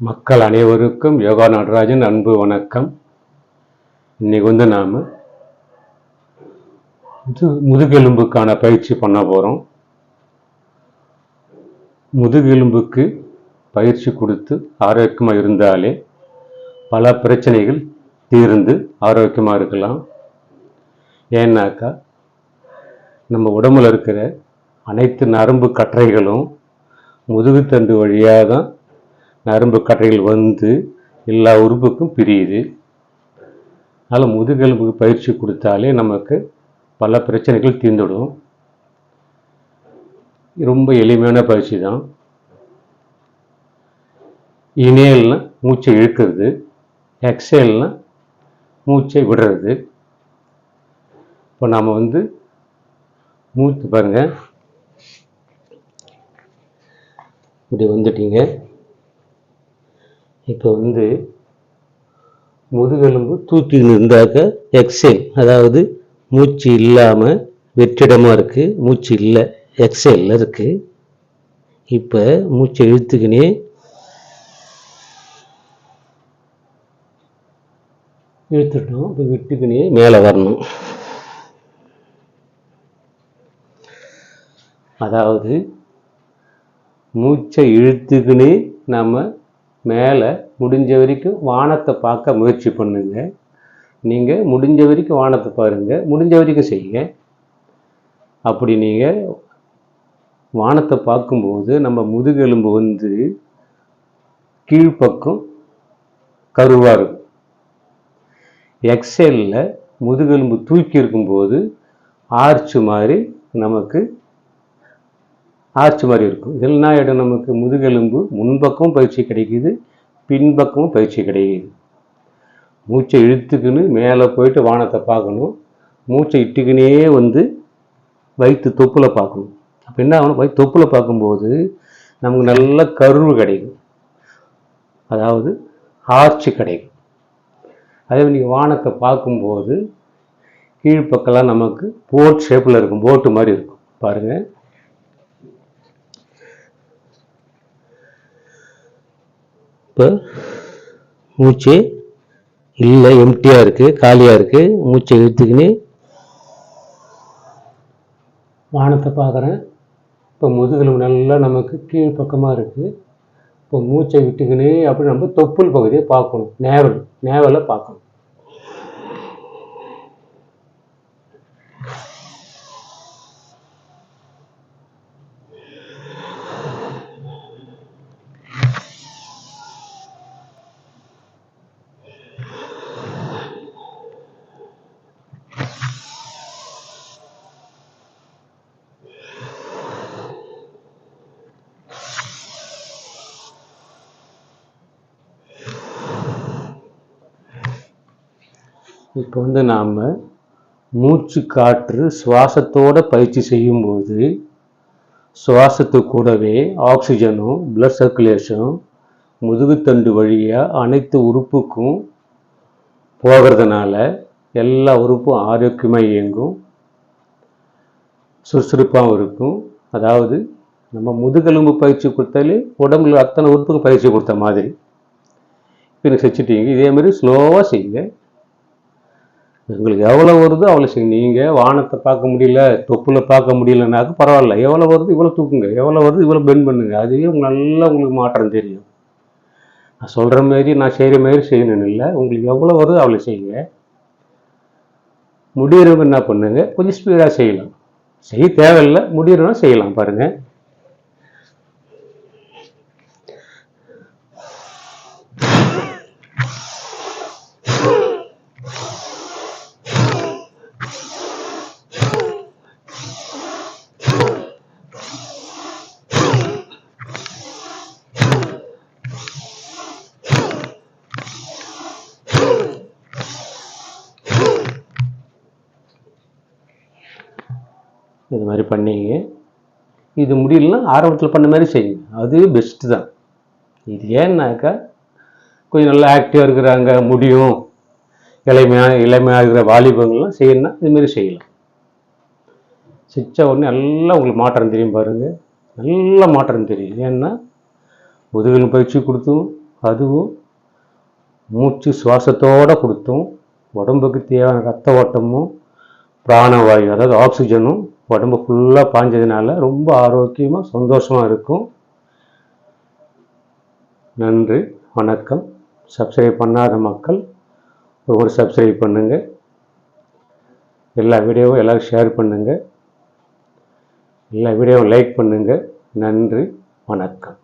மக்கள் அனைவருக்கும் யோகா நடராஜன் அன்பு வணக்கம். இன்னைக்கு வந்து நாம் இது முதுகெலும்புக்கான பயிற்சி பண்ண போகிறோம் முதுகெலும்புக்கு பயிற்சி கொடுத்து ஆரோக்கியமாக இருந்தாலே பல பிரச்சனைகள் தீர்ந்து ஆரோக்கியமாக இருக்கலாம். ஏன்னாக்கா நம்ம உடம்புல இருக்கிற அனைத்து நரம்பு கற்றைகளும் முதுகுத்தண்டு வழியாக தான் நரம்பு கட்டைகள் வந்து எல்லா உறுப்புக்கும் பிரியுது. அதனால் முதுகெலும்புக்கு பயிற்சி கொடுத்தாலே நமக்கு பல பிரச்சனைகள் தீர்ந்துடும் ரொம்ப எளிமையான பயிற்சி தான். இனேல்னா மூச்சை இழுக்கிறது எக்ஸேல்னா மூச்சை விடுறது. இப்போ நாம் வந்து மூச்சு பாருங்கள் இப்படி வந்துட்டீங்க. இப்போ வந்து முதுகெலும்பு தூக்கின்னு இருந்தாக்க எக்ஸேல் அதாவது மூச்சு இல்லாமல் வெற்றிடமாக இருக்குது மூச்சு இல்லை எக்ஸேலில் இருக்குது இப்போ மூச்சை இழுத்துக்கினே இழுத்துட்டோம். இப்போ விட்டுக்கினே மேலே வரணும். அதாவது மூச்சை இழுத்துக்கினே நம்ம மேலே முடிஞ்ச வரைக்கும் வானத்தை பார்க்க முயற்சி பண்ணுங்க. நீங்கள் முடிஞ்ச வரைக்கும் வானத்தை பாருங்கள் முடிஞ்ச வரைக்கும் செய்யுங்க. அப்படி நீங்கள் வானத்தை பார்க்கும்போது நம்ம முதுகெலும்பு வந்து கீழ்ப்பக்கம் கருவாக இருக்கும். எக்ஸலில் முதுகெலும்பு தூக்கி இருக்கும்போது ஆர்ச் மாதிரி நமக்கு ஆர்ச் மாதிரி இருக்கும். இதில் என்ன ஆகிடும் நமக்கு முதுகெலும்பு முன்பக்கமும் பயிற்சி கிடைக்குது பின்பக்கமும் பயிற்சி கிடைக்குது. மூச்சை இழுத்துக்கின்னு மேலே போயிட்டு வானத்தை பார்க்கணும். மூச்சை இட்டுக்கினே வந்து வயிற்று தொப்புல பார்க்கணும். அப்போ என்ன ஆகணும்? வயிற்று தொப்புல பார்க்கும்போது நமக்கு நல்ல கருவு கிடைக்கும். அதாவது ஆர்ச்சி கிடைக்கும். அதே நீங்கள் வானத்தை பார்க்கும்போது கீழ்ப்பக்கெல்லாம் நமக்கு போட் ஷேப்பில் இருக்கும். போட்டு மாதிரி இருக்கும். பாருங்கள் இப்போ மூச்சு இல்லை எம்டியாக இருக்குது காலியாக இருக்குது மூச்சை இழுத்துக்கின்னு வானத்தை பார்க்குறேன். இப்போ முதுகெலும்பு நல்லா நமக்கு கீழ் பக்கமாக இருக்குது இப்போ மூச்சை விட்டுக்கின்னு அப்படி நம்ம தொப்புள் பகுதியை பார்க்கணும். நேவல் நேவலை பார்க்கணும். இப்போ வந்து நாம் மூச்சு காற்று சுவாசத்தோட பயிற்சி செய்யும்போது சுவாசத்து கூடவே ஆக்சிஜனும் பிளட் சர்க்குலேஷனும் முதுகுத்தண்டு வழியாக அனைத்து உறுப்புக்கும் போகிறதுனால எல்லா உறுப்பும் ஆரோக்கியமாக இயங்கும். சுறுசுறுப்பாகவும் இருக்கும். அதாவது நம்ம முதுகெலும்பு பயிற்சி கொடுத்தாலே உடம்புல அத்தனை உறுப்புக்கும் பயிற்சி கொடுத்த மாதிரி. இப்போ எனக்கு செஞ்சுட்டீங்க. இதே மாதிரி ஸ்லோவாக செய்யுங்க. உங்களுக்கு எவ்வளோ வருதோ அவ்வளோ செய்யுங்க. நீங்கள் வானத்தை பார்க்க முடியல தொப்புல பார்க்க முடியலனாக்க பரவாயில்ல. எவ்வளோ வருது இவ்வளோ தூக்குங்க. எவ்வளோ வருது இவ்வளோ பெண்ட் பண்ணுங்கள் அதுவே உங்களுக்கு நல்லா உங்களுக்கு மாற்றம் தெரியும். நான் சொல்கிற மாதிரி நான் செய்கிற மாதிரி செய்யணும்னு இல்லை. உங்களுக்கு எவ்வளோ வருதோ அவ்வளோ செய்யுங்க. முடியறவங்க என்ன பண்ணுங்க? கொஞ்சம் ஸ்பீடாக செய்யலாம். செய்ய தேவையில்லை. முடியறவங்க செய்யலாம் பாருங்கள் இது மாதிரி பண்ணிங்க. இது முடியலன்னா ஆரம்பத்தில் பண்ண மாதிரி செய்யுங்க. அது பெஸ்ட்டு தான். இது ஏன்னாக்கா கொஞ்சம் நல்லா ஆக்டிவாக இருக்கிறாங்க முடியும். இளமையாக இளமையாக இருக்கிற வாலிபங்கள்லாம் செய்யணும்னா இதுமாரி செய்யலாம். சிச்சா உடனே நல்லா உங்களுக்கு மாற்றம் தெரியும் பாருங்கள் நல்ல மாற்றம் தெரியும். ஏன்னா முதுகெலும்பு பயிற்சி கொடுத்தும். அதுவும் மூச்சு சுவாசத்தோடு கொடுத்தும். உடம்புக்கு தேவையான ரத்த ஓட்டமும் பிராணவாயு அதாவது ஆக்சிஜனும் உடம்பு ஃபுல்லாக பாஞ்சதுனால ரொம்ப ஆரோக்கியமாக சந்தோஷமாக இருக்கும். நன்றி வணக்கம். சப்ஸ்கிரைப் பண்ணாத மக்கள் ஒவ்வொரு சப்ஸ்கிரைப் பண்ணுங்கள் எல்லா வீடியோவும் எல்லோரும் ஷேர் பண்ணுங்கள் எல்லா வீடியோவும் லைக் பண்ணுங்கள் நன்றி வணக்கம்.